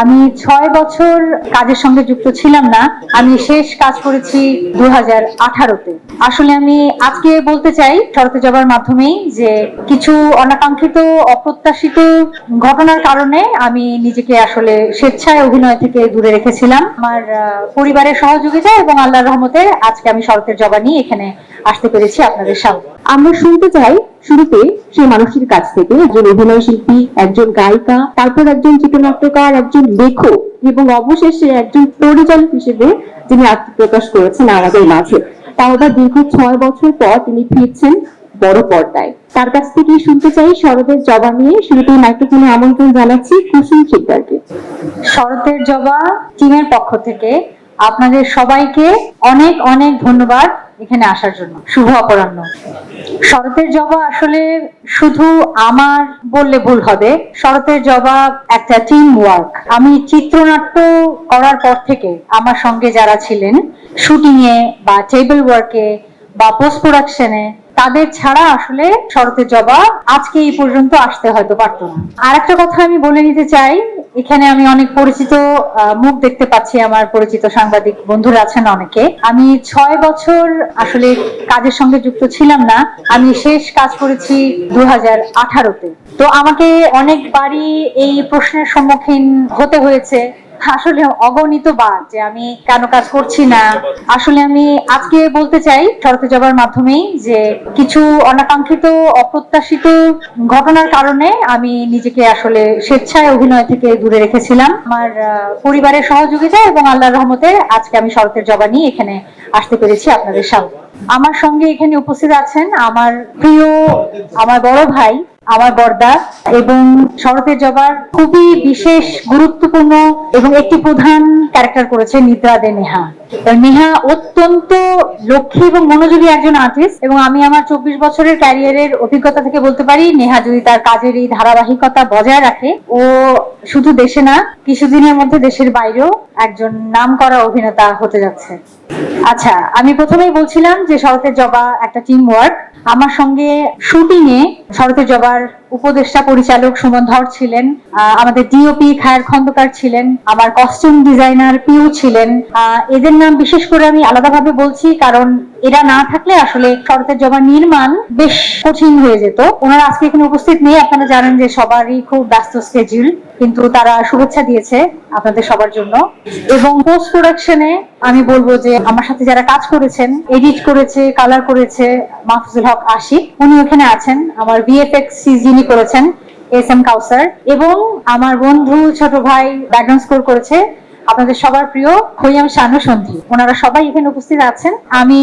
আমি ছয় বছর কাজের সঙ্গে যুক্ত ছিলাম না। আমি শেষ কাজ করেছি দু হাজার আঠারোতে। আসলে আমি আজকে বলতে চাই শরতে যাবার মাধ্যমেই যে কিছু অনাকাঙ্ক্ষিত, অপ্রত্যাশিত ঘটনার কারণে আমি নিজেকে আসলে স্বেচ্ছায় অভিনয় থেকে দূরে রেখেছিলাম। আমার পরিবারের সহযোগিতা এবং আল্লাহর রহমতে আজকে আমি শরতের জবা নিয়ে এখানে আসতে পেরেছি আপনাদের সামনে। আমরা শুনতে চাই শুরুতে সেই মানুষটির কাছ থেকে, একজন অভিনয় শিল্পী, একজন গায়িকা, তারপর একজন চিত্রনাট্যকার, একজন লেখক এবং অবশেষে একজন পরিচালক হিসেবে যিনি আত্মপ্রকাশ করেছেন আমাদের মাঝে। আবার দীর্ঘ ছয় বছর পর তিনি ফিরছেন বড় পর্দায়। তার কাছ থেকে শুনতে চাই শরদের জবা নিয়ে। শুরুতে মাইক্রোফোনে আমন্ত্রণ জানাচ্ছি কুসুম শিকদারকে। শরতের জবা, টিমের পক্ষ থেকে আপনাদের সবাইকে অনেক অনেক ধন্যবাদ। এখানে আসার জন্য। শুভ অপরাহ্ন। শরতের জবা আসলে শুধু আমার বললে ভুল হবে, শরতের জবা একটা টিম ওয়ার্ক আমি চিত্রনাট্য করার পর থেকে আমার সঙ্গে যারা ছিলেন শুটিং এ বা টেবিল ওয়ার্কে বা পোস্ট প্রোডাকশনে তাদের ছাড়া আসলে শরতের জবা আজকে এই পর্যন্ত আসতে হয়তো পারতো না। আর একটা কথা আমি বলে নিতে চাই এখানে আমি অনেক পরিচিত মুখ দেখতে পাচ্ছি আমার পরিচিত সাংবাদিক বন্ধুরা আছেন অনেকে। আমি ছয় বছর আসলে কাজের সঙ্গে যুক্ত ছিলাম না, আমি শেষ কাজ করেছি দু হাজার আঠারোতে। তো আমাকে অনেকবারই এই প্রশ্নের সম্মুখীন হতে হয়েছে। আসলে অগণিত বার যে আমি কেন কাজ করছি না। আসলে আমি আজকে বলতে চাই শরতে যাবার মাধ্যমেই যে কিছু অনাকাঙ্ক্ষিত অপ্রত্যাশিত ঘটনার কারণে আমি নিজেকে আসলে স্বেচ্ছায় অভিনয় থেকে দূরে রেখেছিলাম। আমার পরিবারের সহযোগিতা এবং আল্লাহর রহমতে আজকে আমি শরতের জবা নিয়ে এখানে আসতে পেরেছি আপনাদের সামনে। আমার সঙ্গে এখানে উপস্থিত আছেন আমার প্রিয় আমার বড় ভাই আমার বর্দা এবং শরতের জবার খুবই বিশেষ, গুরুত্বপূর্ণ এবং একটি প্রধান ক্যারেক্টার করেছে নিদ্রা দে নেহা। নেহা অত্যন্ত এবং মনোযোগী একজন আর্টিস্ট এবং আমি আমার চব্বিশ বছরের ক্যারিয়ারের অভিজ্ঞতা থেকে বলতে পারি, নেহা যদি তার কাজের এই ধারাবাহিকতা বজায় রাখে, ও শুধু দেশে না, কিছুদিনের মধ্যে দেশের বাইরেও একজন নাম করা অভিনেতা হতে যাচ্ছে। আচ্ছা আমি প্রথমেই বলছিলাম যে শরতের জবা একটা টিম ওয়ার্ক আমার সঙ্গে শুটিং এ শরতের জবার উপদেষ্টা পরিচালক সুমন ধর ছিলেন আমাদের ডিওপি খায়ের খন্দকার ছিলেন, আমার কস্টিউম ডিজাইনার পিউ ছিলেন। এদের নাম বিশেষ করে আমি আলাদাভাবে বলছি, কারণ এরা না থাকলে আসলে শরতের জবা নির্মাণ বেশ কঠিন হয়ে যেত। ওনারা আজকে এখানে উপস্থিত নেই, আপনারা জানেন যে সবারই খুব ব্যস্ত স্কেজিউল কিন্তু তারা শুভেচ্ছা দিয়েছে আপনাদের সবার জন্য। এবং পোস্ট প্রোডাকশনে আমি বলব যে আমার সাথে যারা কাজ করেছেন এডিট করেছে কালার করেছে মাহফুজুল হক আশিক, উনি ওখানে আছেন, আমার ভিএফএক্স যিনি করেছেন এস এম কাউসার এবং আমার বন্ধু ছোট ভাই ব্যাকগ্রাউন্ড স্কোর করেছে আপনাদের সবার প্রিয় খৈয়াম শানু সন্ধি। ওনারা সবাই এখানে উপস্থিত আছেন। আমি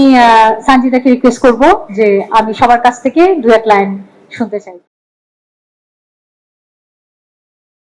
সঞ্জিতাকে রিকোয়েস্ট করব যে আমি সবার কাছ থেকে দু এক লাইন শুনতে চাই।